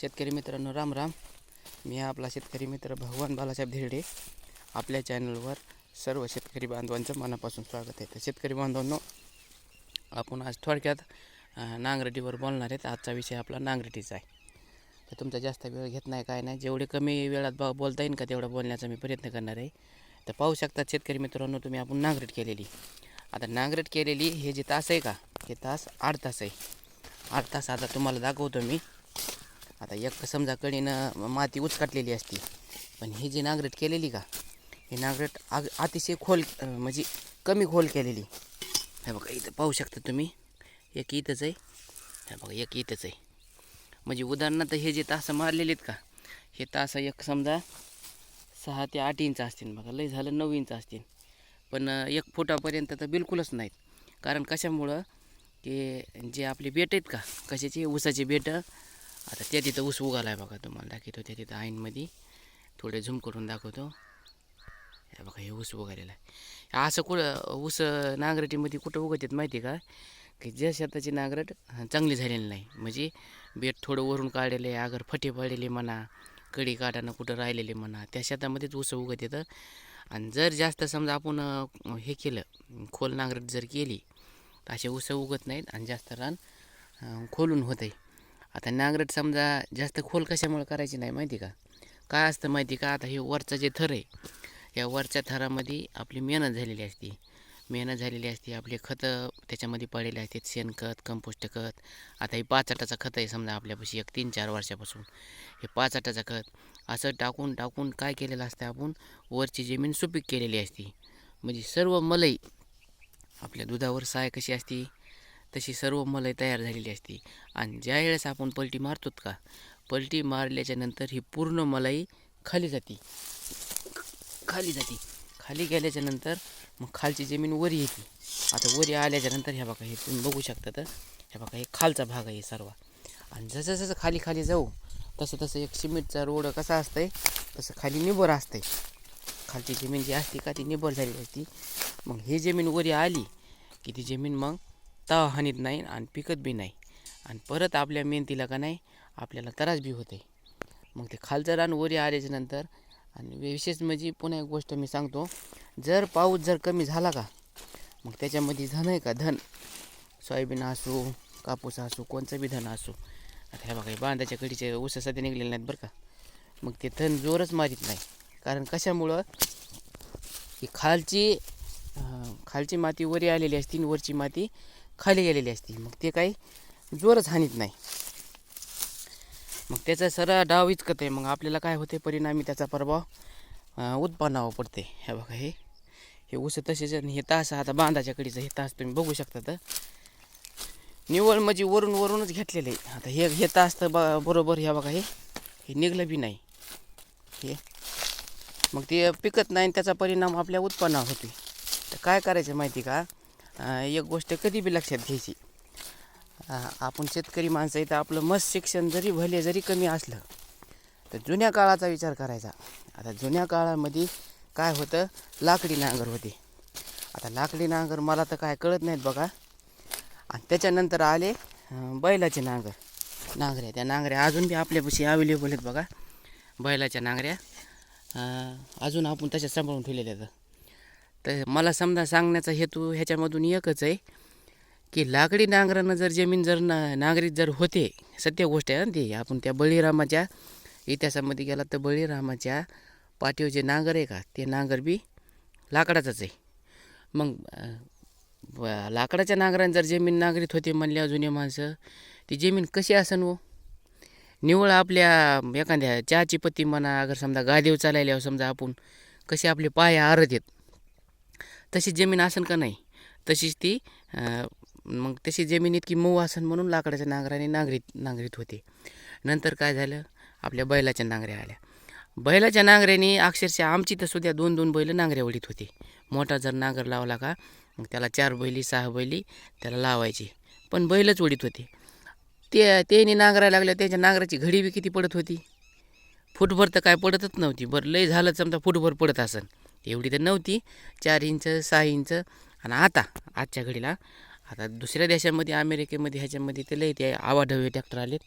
शेतकरी मित्रांनो राम राम. मी आपला शेतकरी मित्र भगवान बालासाहेब धिरडे. आपल्या चॅनलवर सर्व शेतकरी बांधवांचं मनापासून स्वागत आहे. तर शेतकरी बांधवांनो आपण आज थोडक्यात नांगरटीवर बोलणार आहेत. आजचा विषय आपला नांगरटीचा आहे. तर तुमचा जास्त वेळ घेत नाही काय नाही. जेवढे कमी वेळात बा बोलता येईल का तेवढा बोलण्याचा मी प्रयत्न करणार आहे. तर पाहू शकतात शेतकरी मित्रांनो तुम्ही आपण नांगरट केलेली. आता नांगरट केलेली हे जे तास आहे का? हे तास आठ तास आहे. आठ तास आता तुम्हाला दाखवतो मी. आता एक समजा कडीनं माती उचकाटलेली असती पण ही जी नांगरट केलेली का ही नांगरट आग अतिशय खोल म्हणजे कमी खोल केलेली. हे बघा इथं पाहू शकता तुम्ही एक इथंच आहे. हे बघा एक इथंच आहे. म्हणजे उदाहरणार्थ हे जे तास मारलेले आहेत का हे तासं एक समजा सहा ते आठ इंच असतील बघा लय झालं नऊ इंच असतील. पण एक फुटापर्यंत तर बिलकुलच नाहीत. कारण कशामुळं की जे आपले बेट आहेत का कशाचे? ऊसाचे बेटं आता त्या तिथं ऊस उगाला आहे बघा तुम्हाला दाखवतो त्या तिथं आईनमध्ये. थोडे झूम करून दाखवतो. हे बघा हे ऊस उगालेला आहे. असं कुठं ऊस नांगरटीमध्ये कुठं उगत माहिती आहे का? की ज्या शेताची नांगरट चांगली झालेली नाही. म्हणजे बेट थोडं वरून काढलेले आगर अगर फटे पडलेले म्हणा कडी काढानं कुठं राहिलेले म्हणा त्या शेतामध्येच ऊस उगत येतं. आणि जर जास्त समजा आपण हे केलं खोल नांगरट जर केली तर असे ऊस उगत नाहीत आणि जास्त रान खोलून होत आहे आता नांगरट समजा जास्त खोल कशामुळे करायची नाही माहिती का? काय असतं माहिती का? आता हे वरचं जे थर आहे या वरच्या थरामध्ये आपली मेहनत झालेली असते. मेहनत झालेली असते आपले खतं त्याच्यामध्ये पडलेले असतात शेणखत कंपोस्ट खत. आता हे पाच आटाचं खत आहे समजा आपल्यापाशी एक तीन चार वर्षापासून. हे पाच आटाचं खत असं टाकून टाकून काय केलेलं असतं आपण? वरची जमीन सुपीक केलेली असते. म्हणजे सर्व मलई आपल्या दुधावर साय कशी असते? तशी सर्व मलई तयार झालेली असते. आणि ज्या वेळेस आपण पलटी मारतो का पलटी मारल्याच्या नंतर ही पूर्ण मलाई खाली जाते. खाली जाते. खाली गेल्याच्यानंतर मग खालची जमीन वरी येते. आता वरी आल्याच्यानंतर ह्या बघा हे तुम्ही बघू शकता तर ह्या बघा हे खालचा भाग आहे सर्व. आणि जसं जसं खाली खाली जाऊ तसं तसं एक सिमेंटचा रोड कसा असतंय तसं खाली निबर असतंय. खालची जमीन जी असते का ती निबर झालेली असती. मग ही जमीन वरी आली की ती जमीन मग तवा हानीत नाही आणि पिकत बी नाही. आणि परत आपल्या मेहनतीला का नाही आपल्याला त्रास बी होते मग ते खालचं रान वरी आल्याच्यानंतर आणि विशेष म्हणजे पुन्हा एक गोष्ट मी सांगतो जर पाऊस जर कमी झाला का मग त्याच्यामध्ये धन आहे का? धन. सोयाबीन असो कापूस असो कोणचं बी धन असू. आता हे बघा बांधाच्या कडीचे ऊस सध्या निघलेले नाहीत बरं का. मग ते धन जोरच मारित नाही. कारण कशामुळं? की खालची खालची माती वरी आलेली असते वरची माती खाली गेलेली असती. मग ते काही जोरच हानीत नाही. मग त्याचा सरळ डाव इचकत आहे. मग आपल्याला काय होते? परिणामी त्याचा प्रभाव उत्पन्नावर पडते. हे बघा हे हे ऊस तसेच आणि हे तास आता बांधाच्या कडीचं हे तास तुम्ही बघू शकता तर. निवळ म्हणजे वरून वरूनच घेतलेले. आहे आता हे हे तास तर बा बरोबर ह्या बघा हे हे निघलं बी नाही. हे मग ते पिकत नाही आणि त्याचा परिणाम आपल्या उत्पन्नावर होतो तर काय करायचं माहिती का? एक गोष्ट कधी बी लक्षात घ्यायची. आपण शेतकरी माणसं आहे तर आपलं मस्त शिक्षण जरी भले जरी कमी असलं तर जुन्या काळाचा विचार करायचा. आता जुन्या काळामध्ये काय होतं? लाकडी नांगर होते. आता लाकडी नांगर मला तर काय कळत नाहीत बघा. आणि त्याच्यानंतर आले बैलाचे नांगर. नांगऱ्या. त्या नांगऱ्या अजून बी आपल्यापाशी अवेलेबल आहेत बघा. बैलाच्या नांगऱ्या. अजून आपण तशा सांभाळून ठेवलेल्या आहेत. तर मला समजा सांगण्याचा हेतू ह्याच्यामधून एकच आहे की लाकडी नांगरानं जर जमीन जर ना नांगरीत जर होते सत्य गोष्ट आहे ना ती. आपण त्या बळीरामाच्या इतिहासामध्ये गेला तर बळीरामाच्या पाठीवर जे नांगर आहे का ते नांगर बी लाकडाचंच आहे. मग लाकडाच्या नांगरानं जर जमीन नांगरीत होते म्हणल्या जुने माणसं ती जमीन कशी असन हो? निवळ आपल्या एखाद्या चहाची पत्ती म्हणा अगर समजा गादेव चालायल्यावर समजा आपण कसे आपले पाय आरत आहेत तशी जमीन असेल का नाही? तशीच ती मग तशी जमीन इतकी मऊ असन म्हणून लाकडाच्या नांगराने नांगरीत नांगरीत होते. नंतर काय झालं? आपल्या बैलाच्या नांगऱ्या आल्या. बैलाच्या नांगऱ्याने अक्षरशः आमची तर सुद्धा दोन दोन बैल नांगऱ्या ओढीत होते. मोठा जर नांगर लावला का मग त्याला चार बैली सहा बैली त्याला लावायची. पण बैलच ओढीत होते. ते त्याने नांगरायला लागल्या त्याच्या नांगराची घडी बी किती पडत होती? फुटभर तर काय पडतच नव्हती. बरं लय झालं समजा फुटभर पडत असन. एवढी तर नव्हती. चार इंच सहा इंच आणि आता आजच्या घडीला. आता दुसऱ्या देशामध्ये अमेरिकेमध्ये ह्याच्यामध्ये ते लय ते आवाढव्य ट्रॅक्टर आलेत.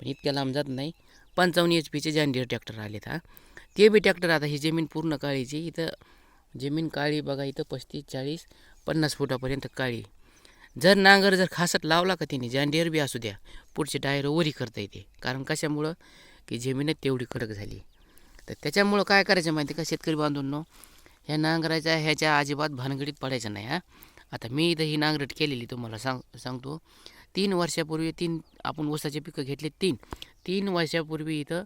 पण इतक्या लांब जात नाही. पंचावन्न एच पीचे जॅन्डियर ट्रॅक्टर आलेत हा. ते बी ट्रॅक्टर आता ही जमीन पूर्ण काळीची. इथं जमीन काळी बघा इथं पस्तीस चाळीस पन्नास फुटापर्यंत काळी. जर नांगर जर खासत लावला का तिने जॅन्डियर बी असू द्या. पुढचे टायर वरी करता येते. कारण कशामुळं? की जमीनच तेवढी कडक झाली. तर त्याच्यामुळं काय करायचं माहिती का शेतकरी बांधून ह्या नांगराच्या ह्याच्या अजिबात भानगडीत पडायचं नाही हा. आता मी इथं ही नांगरट केलेली तुम्हाला सांग सांगतो. तीन वर्षापूर्वी तीन आपण ऊसाचे पिकं घेतले तीन. तीन वर्षापूर्वी इथं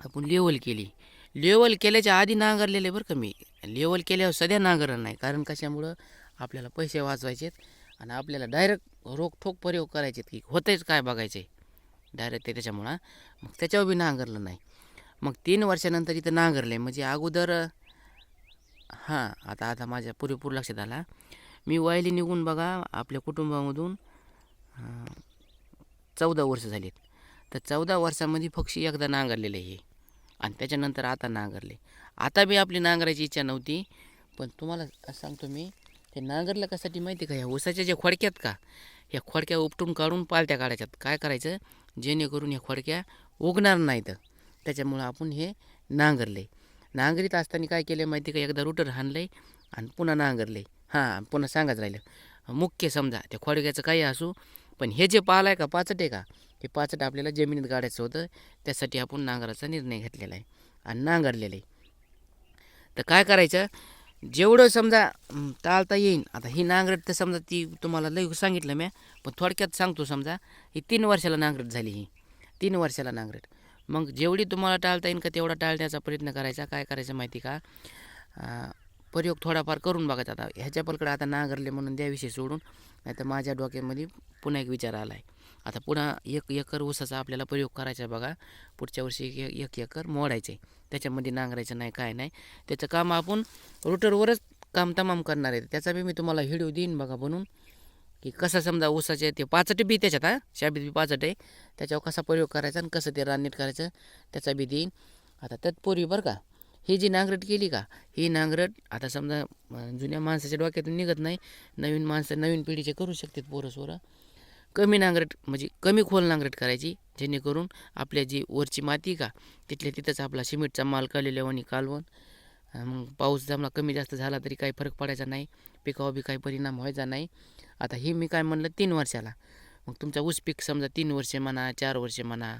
आपण लेवल केली. लेवल केल्याच्या आधी नांगरलेले बरं का मी. लेवल केल्यावर सध्या नांगरणार नाही कारण कशामुळं? आपल्याला पैसे वाचवायचेत आणि आपल्याला डायरेक्ट रोखोक प्रयोग करायचे की होतंयच काय बघायचं आहे डायरेक्ट ते त्याच्यामुळं मग त्याच्यावर बी नांगरलं नाही. मग तीन वर्षानंतर इथं नांगरले म्हणजे अगोदर हां आता आता माझ्या पुरेपूर लक्षात आला. मी वायली निघून बघा आपल्या कुटुंबामधून चौदा वर्ष झालीत. तर चौदा वर्षामध्ये पक्षी एकदा नांगरलेले हे. आणि त्याच्यानंतर आता नांगरले. आता बी आपली नांगरायची इच्छा नव्हती पण तुम्हाला सांगतो मी ते नांगरलं कशासाठी माहिती का? ह्या ऊसाच्या ज्या खोडक्यात का? ह्या खोडक्या उपटून काढून पालत्या काढायच्यात. काय करायचं? जेणेकरून ह्या खोडक्या उगणार नाहीत. त्याच्यामुळं आपण हे नांगरले. नांगरीत असताना काय केलं माहिती का? एकदा रुटर हाणलं आणि पुन्हा नांगरले हां पुन्हा सांगाच राहिलं. मुख्य समजा त्या खोडक्याचं काही असू पण हे जे पाल आहे का पाचट आहे का? हे पाचट आपल्याला जमिनीत गाडायचं होतं. त्यासाठी आपण नांगराचा निर्णय घेतलेला आहे आणि नांगरलेलं आहे. तर काय करायचं? जेवढं समजा टाळता येईन. आता ही नांगरट तर समजा ती तुम्हाला लई सांगितलं म्या पण थोडक्यात सांगतो समजा ही तीन वर्षाला नांगरट झाली ही. तीन वर्षाला नांगरट. मग जेवढी तुम्हाला टाळता येईल का तेवढा टाळण्याचा प्रयत्न करायचा. काय करायचं माहिती का? प्रयोग थोडाफार करून बघायचा आता. ह्याच्या पलकडे आता नांगरले म्हणून द्याविषयी सोडून. नाही तर माझ्या डोक्यामध्ये पुन्हा एक विचार आला आहे आता पुन्हा एक एकर ऊसाचा आपल्याला प्रयोग करायचा आहे बघा. पुढच्या वर्षी एक एक एकर मोडायचं आहे त्याच्यामध्ये नांगरायचं नाही काय नाही. त्याचं काम आपण रोटरवरच काम तमाम करणार आहे. त्याचा बी मी तुम्हाला व्हिडिओ देईन बघा बनून की कसं समजा ऊसाचे ते पाचट बी त्याच्यात हा? शाबीत बी पाचट आहे. त्याच्यावर कसा प्रयोग करायचा आणि कसं ते राननीट करायचं त्याचा बी देईन. आता तत्पूर्वी बरं का ही जी नांगरट केली का ही नांगरट आता समजा जुन्या माणसाच्या डोक्यातून निघत नाही. नवीन माणसं नवीन पिढीचे करू शकतात पोरं सोरं. कमी नांगरट म्हणजे कमी खोल नांगरट करायची जेणेकरून आपल्या जी वरची माती का तिथल्या तिथंच आपला सिमेंटचा माल काढलेल्यावानी वणी कालवण. मग पाऊस जमला कमी जास्त झाला तरी काही फरक पडायचा नाही. पिकावर बी काही परिणाम व्हायचा नाही. आता ही मी काय म्हणलं तीन वर्षाला. मग तुमचा ऊस पीक समजा तीन वर्षे म्हणा चार वर्षे म्हणा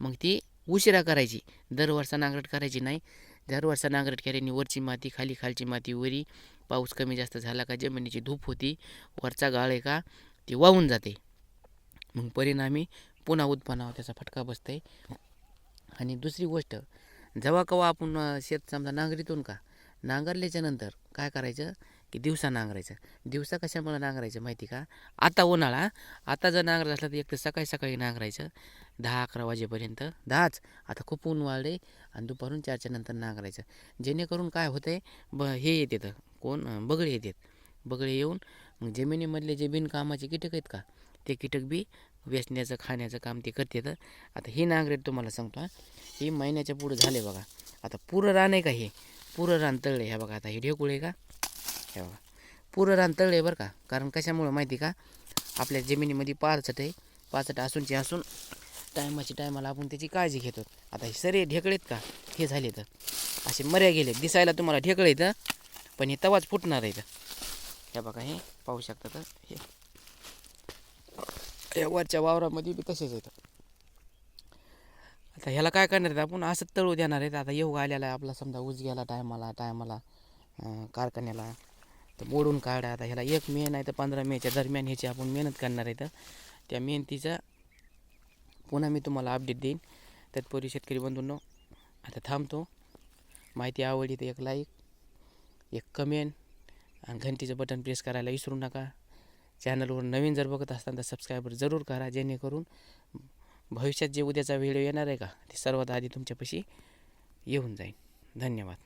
मग ती उशिरा करायची. दर वर्षा नांगरट करायची नाही. दर वर्षा नांगरट केल्याने वरची माती खाली खालची माती वरी पाऊस कमी जास्त झाला का जमिनीची धूप होती वरचा गाळ आहे का ती वाहून जाते. मग परिणामी पुन्हा उत्पन्नावर त्याचा फटका बसते आणि दुसरी गोष्ट जेव्हा केव्हा आपण शेत समजा नांगरीतून का नांगरल्याच्या नंतर काय करायचं की दिवसा नांगरायचं. दिवसा कशामुळे नांगरायचं माहिती का? आता उन्हाळा आता जर नांगर असला तर एक तर सकाळी सकाळी नांगरायचं. दहा अकरा वाजेपर्यंत दहाच. आता खूप ऊन वाढले आणि दुपारून चारच्या नंतर नांगरायचं. जेणेकरून काय होतं आहे ब हे येतात कोण? अं, बगळे येतात. बगळे येऊन मग जमिनीमधले जे बिनकामाचे कीटक आहेत का ते कीटक बी वेचण्याचं खाण्याचं काम ते करतात आता हे नांगरेट तुम्हाला सांगतो हां. हे महिन्याच्या पुढं झाले बघा. आता पुरं रान आहे का हे? पुरं रान तळले ह्या बघा आता हे ढेकुळ आहे का? हे बघा. पुरं रान तळले बरं का? कारण कशामुळं माहिती का? आपल्या जमिनीमध्ये पारचट आहे. पाचट असूनचे असून टायमाची टायमाला आपण त्याची काळजी घेतो. आता हे सरे ढेकळेत का? हे झाले तर. असे मर्या गेले दिसायला तुम्हाला ढेकळे येतं पण हे तवाच फुटणार आहे तर हे बघा हे पाहू शकता तर हे. या वरच्या वावरामध्ये बी तसेच होतं आता ह्याला काय करणार आहेत आपण? असं तळू देणार आहेत. आता येऊ आलेला आहे आपला समजा ऊस गेला टायमाला टायमाला कारखान्याला तर मोडून काढा. आता ह्याला एक मे नाही तर पंधरा मेच्या दरम्यान ह्याची आपण मेहनत करणार आहे तर त्या मेहनतीचा पुन्हा मी तुम्हाला अपडेट देईन. तत्पूर्वी शेतकरी बंधूंनो आता थांबतो. माहिती आवडली तर एक लाईक एक कमेंट आणि घंटीचं बटन प्रेस करायला विसरू नका. चॅनलवर नवीन जर बघत असताना तर सबस्क्राईबर जरूर करा जेणेकरून भविष्यात जे उद्याचा व्हिडिओ येणार आहे का ते सर्वात आधी तुमच्यापाशी येऊन जाईल. धन्यवाद.